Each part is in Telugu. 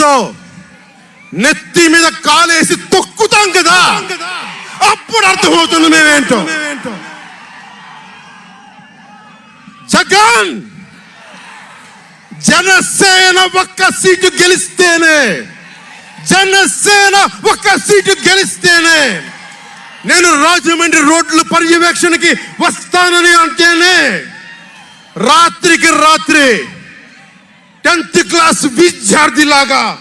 చేత్తో నెత్తి మీద కాలేసి తొక్కుతాం కదా? అప్పుడు అర్థమవుతుంది మేమేంటో. జగన్ జనసేన ఒక్క సీటు గెలిస్తేనే జనసేన ఒక్క సీటు గెలిస్తేనే నేను రాజమండ్రి రోడ్ల పర్యవేక్షణకి వస్తానని అంటేనే రాత్రికి రాత్రి టెన్త్ క్లాస్ విద్యార్థిలాగా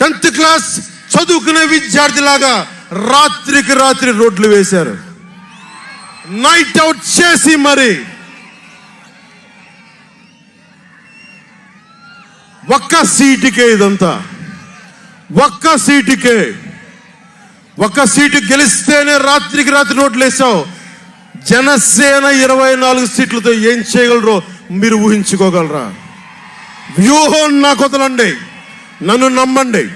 టెన్త్ క్లాస్ చదువుకునే విద్యార్థిలాగా రాత్రికి రాత్రి రోడ్లు వేశారు. నైట్ అవుట్ చేసి మరి. ఒక్క సీటుకే ఇదంతా. ఒక్క సీటుకే. ఒక్క సీటు గెలిస్తేనే రాత్రికి రాత్రి రోడ్లు వేసావు జనసేన ఇరవై నాలుగు సీట్లతో ఏం చేయగలరో మీరు ఊహించుకోగలరా? వ్యూహం నాకు వదలండి నన్ను నమ్మండి.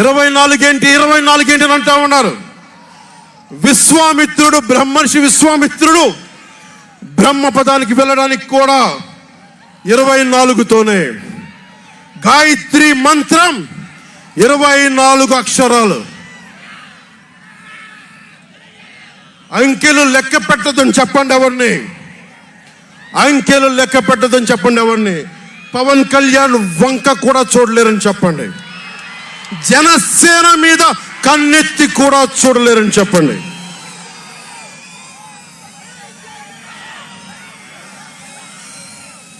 ఇరవై నాలుగేంటి ఇరవై నాలుగేంటి అని అంటా ఉన్నారు. విశ్వామిత్రుడు బ్రహ్మర్షి విశ్వామిత్రుడు బ్రహ్మ పదానికి వెళ్ళడానికి కూడా ఇరవై నాలుగుతోనే గాయత్రి మంత్రం ఇరవై నాలుగు అక్షరాలు. అంకెలు లెక్క పెట్టదని చెప్పండి ఎవరిని? అంకెలు లెక్క పెట్టదని చెప్పండి ఎవరిని? పవన్ కళ్యాణ్ వంక కూడా చూడలేరని చెప్పండి. జనసేన మీద కన్నెత్తి కూడా చూడలేరని చెప్పండి.